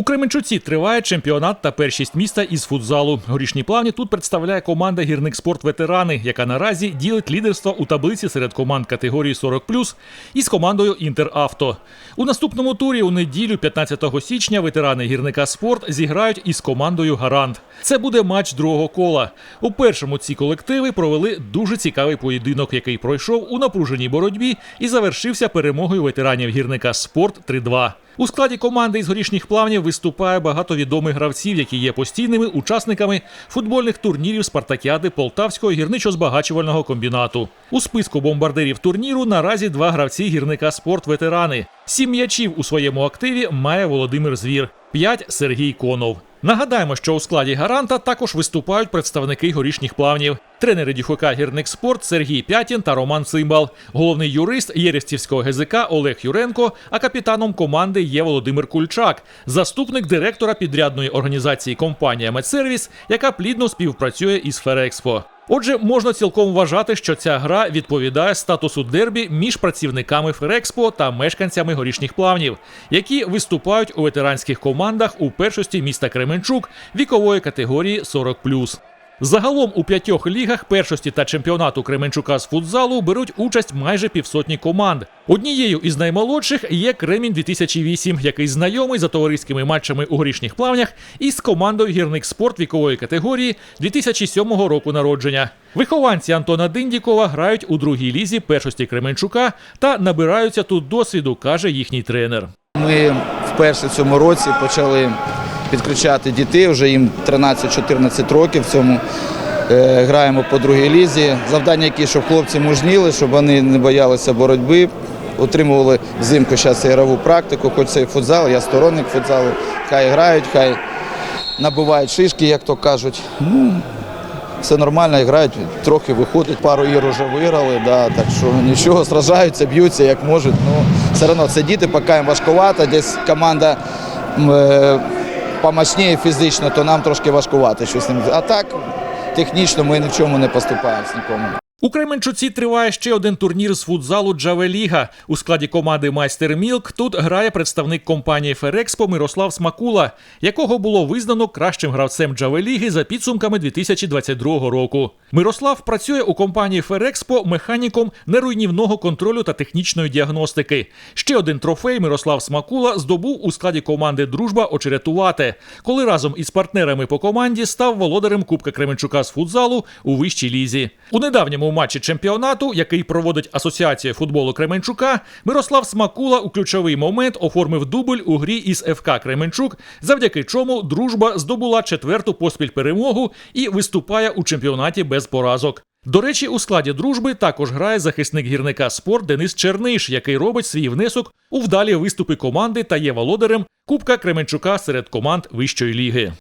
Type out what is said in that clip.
У Кременчуці триває чемпіонат та першість міста із футзалу. Горішні плавні тут представляє команда Гірник Спорт Ветерани, яка наразі ділить лідерство у таблиці серед команд категорії 40+, із командою Інтеравто. У наступному турі у неділю, 15 січня, ветерани гірника спорт зіграють із командою Гарант. Це буде матч другого кола. У першому ці колективи провели дуже цікавий поєдинок, який пройшов у напруженій боротьбі і завершився перемогою ветеранів гірника спорт 3-2. У складі команди із горішніх плавнів виступає багато відомих гравців, які є постійними учасниками футбольних турнірів Спартакіади Полтавського гірничо-збагачувального комбінату. У списку бомбардирів турніру наразі два гравці гірника спорт ветерани. Сім м'ячів у своєму активі має Володимир Звір, п'ять Сергій Конов. Нагадаємо, що у складі гаранта також виступають представники горішніх плавнів. Тренери Дюхока гірник спорт Сергій Пятін та Роман Цимбал, головний юрист Єрестівського ГЗК Олег Юренко, а капітаном команди є Володимир Кульчак, заступник директора підрядної організації компанія Медсервіс, яка плідно співпрацює із Ферекспо. Отже, можна цілком вважати, що ця гра відповідає статусу дербі між працівниками Ферекспо та мешканцями горішніх плавнів, які виступають у ветеранських командах у першості міста Кременчук вікової категорії 40+. Загалом у п'ятьох лігах першості та чемпіонату Кременчука з футзалу беруть участь майже півсотні команд. Однією із наймолодших є Кремінь 2008, який знайомий за товариськими матчами у горішніх плавнях із командою гірник спорт вікової категорії 2007 року народження. Вихованці Антона Диндікова грають у другій лізі першості Кременчука та набираються тут досвіду, каже їхній тренер. Ми вперше цьому році почали підключати дітей, вже їм 13-14 років. В цьому е, граємо по другій лізі. Завдання які, щоб хлопці мужніли, щоб вони не боялися боротьби. Отримували взимку зараз ігрову практику, хоч це і футзал, я сторонник футзалу. Хай грають, хай набивають шишки, як то кажуть. Ну, все нормально, грають, трохи виходить, пару ігор вже виграли, да, так що нічого, сражаються, б'ються як можуть. Ну, все одно це діти, поки їм важкувато, десь команда е, помощніє фізично, то нам трошки важкувати щось ним. А так, технічно ми ні в чому не поступаємо з нікому. У Кременчуці триває ще один турнір з футзалу Джавеліга. У складі команди Майстер Мілк тут грає представник компанії Ферекспо Мирослав Смакула, якого було визнано кращим гравцем Джавеліги за підсумками 2022 року. Мирослав працює у компанії Ферекспо механіком неруйнівного контролю та технічної діагностики. Ще один трофей Мирослав Смакула здобув у складі команди Дружба очеретувати, коли разом із партнерами по команді став володарем Кубка Кременчука з футзалу у вищій лізі. У недавньому матчі чемпіонату, який проводить Асоціація футболу Кременчука, Мирослав Смакула у ключовий момент оформив дубль у грі із ФК Кременчук, завдяки чому дружба здобула четверту поспіль перемогу і виступає у чемпіонаті без поразок. До речі, у складі дружби також грає захисник гірника спорт Денис Черниш, який робить свій внесок у вдалі виступи команди та є володарем Кубка Кременчука серед команд вищої ліги.